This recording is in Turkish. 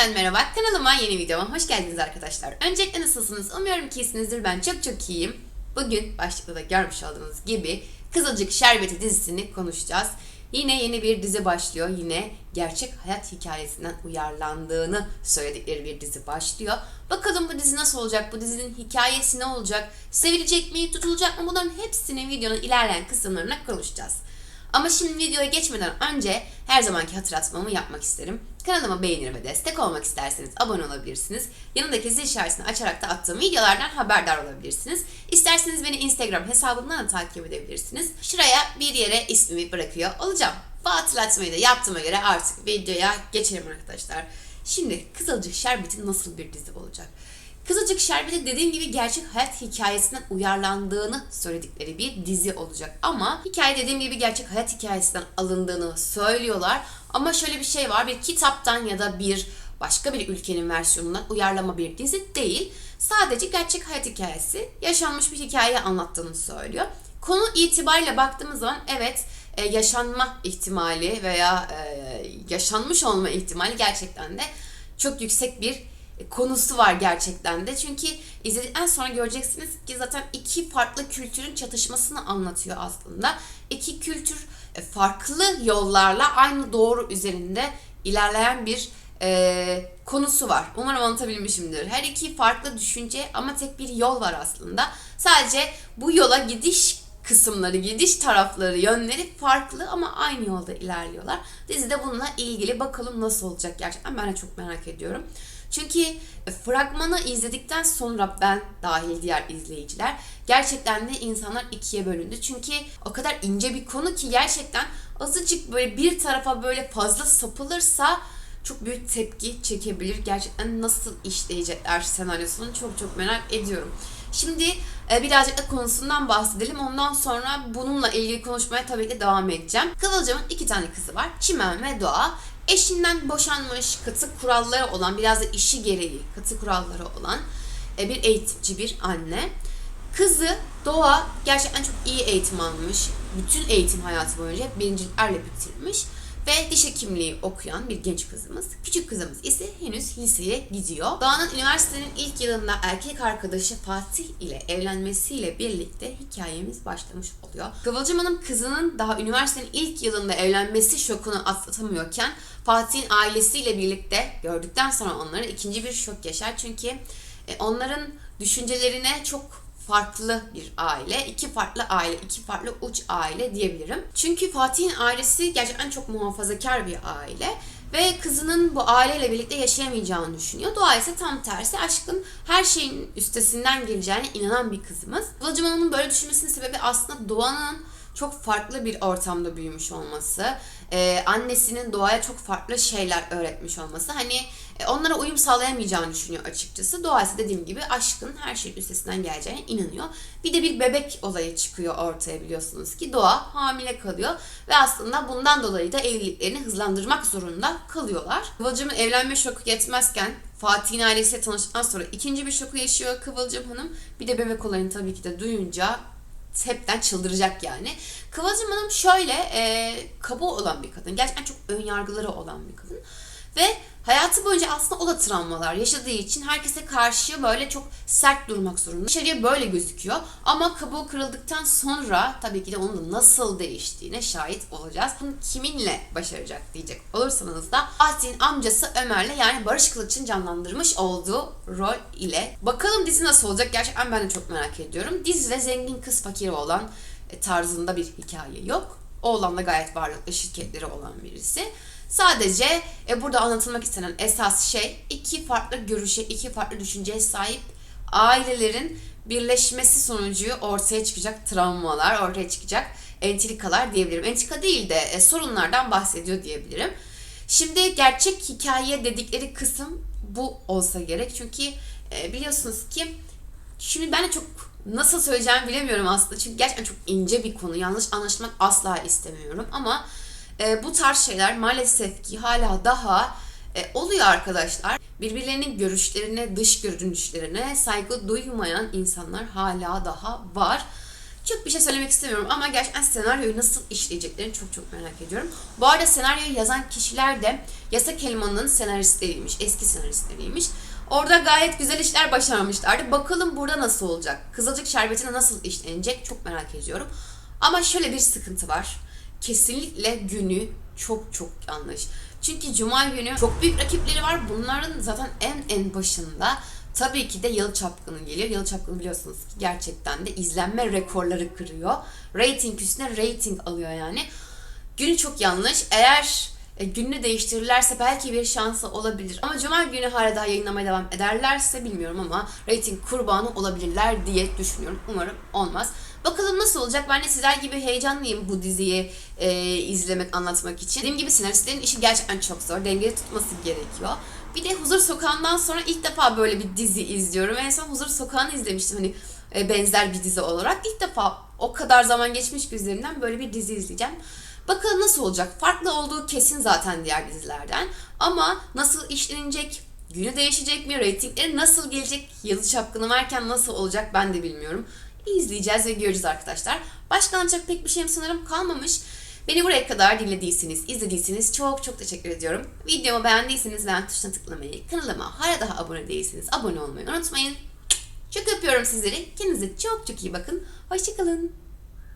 Yeniden merhaba kanalıma yeni videoma hoş geldiniz arkadaşlar. Öncelikle nasılsınız? Umuyorum ki iyisinizdir. Ben çok çok iyiyim. Bugün başlıkta da görmüş olduğunuz gibi Kızılcık Şerbeti dizisini konuşacağız. Yine yeni bir dizi başlıyor. Yine gerçek hayat hikayesinden uyarlandığını söyledikleri bir dizi başlıyor. Bakalım bu dizi nasıl olacak? Bu dizinin hikayesi ne olacak? Sevilecek mi? Tutulacak mı? Bunların hepsini videonun ilerleyen kısımlarına konuşacağız. Ama şimdi videoya geçmeden önce her zamanki hatırlatmamı yapmak isterim. Kanalıma beğenir ve destek olmak isterseniz abone olabilirsiniz. Yanındaki zil işaretini açarak da attığım videolardan haberdar olabilirsiniz. İsterseniz beni Instagram hesabımdan da takip edebilirsiniz. Şuraya bir yere ismimi bırakıyor olacağım. Bu hatırlatmayı da yaptığıma göre artık videoya geçelim arkadaşlar. Şimdi Kızılcık Şerbeti nasıl bir dizi olacak? Kızılcık Şerbeti dediğim gibi gerçek hayat hikayesinden uyarlandığını söyledikleri bir dizi olacak. Ama hikaye dediğim gibi gerçek hayat hikayesinden alındığını söylüyorlar. Ama şöyle bir şey var bir kitaptan ya da bir başka bir ülkenin versiyonundan uyarlama bir dizi değil. Sadece gerçek hayat hikayesi yaşanmış bir hikayeyi anlattığını söylüyor. Konu itibariyle baktığımız zaman evet e, yaşanma ihtimali veya e, yaşanmış olma ihtimali gerçekten de çok yüksek bir konusu var gerçekten de. Çünkü izledikten sonra göreceksiniz ki zaten iki farklı kültürün çatışmasını anlatıyor aslında. İki kültür e, farklı yollarla aynı doğru üzerinde ilerleyen bir e, konusu var. Umarım anlatabilmişimdir. Her iki farklı düşünce ama tek bir yol var aslında. Sadece bu yola gidiş kısımları, gidiş tarafları, yönleri farklı ama aynı yolda ilerliyorlar. Dizide bununla ilgili bakalım nasıl olacak gerçekten ben de çok merak ediyorum. Çünkü fragmanı izledikten sonra ben dahil diğer izleyiciler gerçekten de insanlar ikiye bölündü. Çünkü o kadar ince bir konu ki gerçekten azıcık böyle bir tarafa böyle fazla sapılırsa çok büyük tepki çekebilir. Gerçekten nasıl işleyecekler senaryosunu çok çok merak ediyorum. Şimdi e, birazcık da konusundan bahsedelim. Ondan sonra bununla ilgili konuşmaya tabii ki devam edeceğim. Kıvılcım'ın iki tane kızı var. Çimen ve Doğa. Eşinden boşanmış, katı kuralları olan, biraz da işi gereği katı kuralları olan e, bir eğitimci, bir anne. Kızı Doğa gerçekten çok iyi eğitim almış. Bütün eğitim hayatı boyunca hep birinciliklerle bitirmiş. Ve diş hekimliği okuyan bir genç kızımız. Küçük kızımız ise henüz liseye gidiyor. Doğan'ın üniversitenin ilk yılında erkek arkadaşı Fatih ile evlenmesiyle birlikte hikayemiz başlamış oluyor. Kıvılcım Hanım kızının daha üniversitenin ilk yılında evlenmesi şokunu atlatamıyorken Fatih'in ailesiyle birlikte gördükten sonra onlara ikinci bir şok yaşar. Çünkü e, onların düşüncelerine çok farklı bir aile, iki farklı aile, iki farklı uç aile diyebilirim. Çünkü Fatih'in ailesi gerçekten çok muhafazakar bir aile ve kızının bu aileyle birlikte yaşayamayacağını düşünüyor. Doğa ise tam tersi aşkın her şeyin üstesinden geleceğine inanan bir kızımız. Kıvılcım Hanım'ın böyle düşünmesinin sebebi aslında Doğan'ın çok farklı bir ortamda büyümüş olması, e, annesinin doğaya çok farklı şeyler öğretmiş olması. Hani e, onlara uyum sağlayamayacağını düşünüyor açıkçası. Doğa ise dediğim gibi aşkın her şeyin üstesinden geleceğine inanıyor. Bir de bir bebek olayı çıkıyor ortaya biliyorsunuz ki Doğa hamile kalıyor ve aslında bundan dolayı da evliliklerini hızlandırmak zorunda kalıyorlar. Kıvılcım'ın evlenme şoku yetmezken Fatih'in ailesiyle tanıştıktan sonra ikinci bir şoku yaşıyor Kıvılcım Hanım. Bir de bebek olayını tabii ki de duyunca hepten çıldıracak yani. Kıvılcım Hanım şöyle e, kaba olan bir kadın. Gerçekten çok ön yargıları olan bir kadın. Ve hayatı boyunca aslında o da travmalar yaşadığı için herkese karşı böyle çok sert durmak zorunda. Dışarıya böyle gözüküyor. Ama kabuğu kırıldıktan sonra tabii ki de onun da nasıl değiştiğine şahit olacağız. Bunu kiminle başaracak diyecek olursanız da Fatih'in amcası Ömer'le yani Barış Kılıç'ın canlandırmış olduğu rol ile. Bakalım dizi nasıl olacak gerçekten ben de çok merak ediyorum. Dizide zengin kız fakiri olan e, tarzında bir hikaye yok. Oğlan da gayet varlıklı şirketleri olan birisi. Sadece e, burada anlatılmak istenen esas şey iki farklı görüşe, iki farklı düşünceye sahip ailelerin birleşmesi sonucu ortaya çıkacak travmalar, ortaya çıkacak entrikalar diyebilirim. Entrika değil de e, sorunlardan bahsediyor diyebilirim. Şimdi gerçek hikaye dedikleri kısım bu olsa gerek. Çünkü e, biliyorsunuz ki şimdi ben de çok nasıl söyleyeceğimi bilemiyorum aslında. Çünkü gerçekten çok ince bir konu. Yanlış anlaşılmak asla istemiyorum ama e, bu tarz şeyler maalesef ki hala daha e, oluyor arkadaşlar. Birbirlerinin görüşlerine, dış görünüşlerine saygı duymayan insanlar hala daha var. çok bir şey söylemek istemiyorum ama gerçekten senaryoyu nasıl işleyeceklerini çok çok merak ediyorum. Bu arada senaryoyu yazan kişiler de Yasak Elman'ın senaristleriymiş, eski senaristleriymiş. Orada gayet güzel işler başarmışlardı. Bakalım burada nasıl olacak? Kızılcık şerbetine nasıl işlenecek çok merak ediyorum. Ama şöyle bir sıkıntı var. Kesinlikle günü çok çok yanlış. Çünkü Cuma günü çok büyük rakipleri var. Bunların zaten en en başında tabii ki de Yalı Çapkını geliyor. Yalı Çapkını biliyorsunuz ki gerçekten de izlenme rekorları kırıyor. Rating üstüne rating alıyor yani. Günü çok yanlış. Eğer e, gününü değiştirirlerse belki bir şansı olabilir. Ama Cuma günü hala daha yayınlamaya devam ederlerse bilmiyorum ama rating kurbanı olabilirler diye düşünüyorum. Umarım olmaz. Bakalım nasıl olacak? Ben de sizler gibi heyecanlıyım bu diziyi e, izlemek, anlatmak için. Dediğim gibi senaristlerin işi gerçekten çok zor. Dengeli tutması gerekiyor. Bir de Huzur Sokağı'ndan sonra ilk defa böyle bir dizi izliyorum. En son Huzur Sokağı'nı izlemiştim hani e, benzer bir dizi olarak. İlk defa o kadar zaman geçmiş ki üzerinden böyle bir dizi izleyeceğim. Bakalım nasıl olacak? Farklı olduğu kesin zaten diğer dizilerden. Ama nasıl işlenecek? Günü değişecek mi? Ratingleri nasıl gelecek? Yazı çapkını varken nasıl olacak ben de bilmiyorum. İzleyeceğiz ve göreceğiz arkadaşlar. Başka anlatacak pek bir şeyim sanırım kalmamış. Beni buraya kadar dinlediyseniz, izlediyseniz çok çok teşekkür ediyorum. Videomu beğendiyseniz beğen tuşuna tıklamayı, kanalıma hala daha abone değilseniz abone olmayı unutmayın. Çok öpüyorum sizleri. Kendinize çok çok iyi bakın. Hoşçakalın.